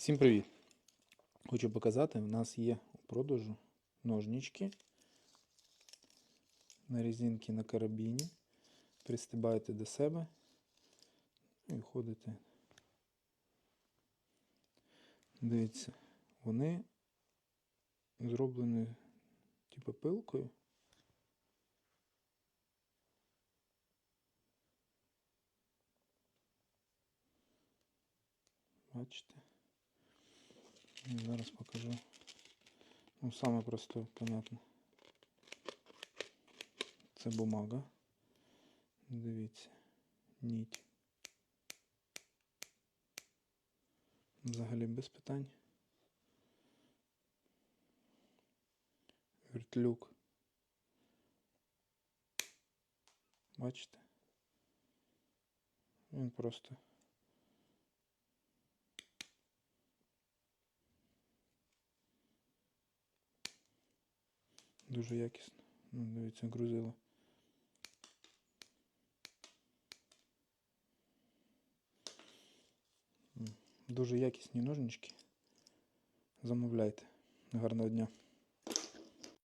Всім привіт! Хочу показати, у нас є у продажу ножнички на резинці на карабіні. Пристибаєте до себе і ходите. Дивіться, вони зроблені типу пилкою. Бачите? І Зараз покажу. Ну, саме просто, понятно. Це бумага. Дивіться. Ніть. Взагалі без питань. Вертлюк. Бачите? Він просто. Дуже якісно. Ну, дивіться, грузило. Дуже якісні ножнички. Замовляйте. Гарного дня.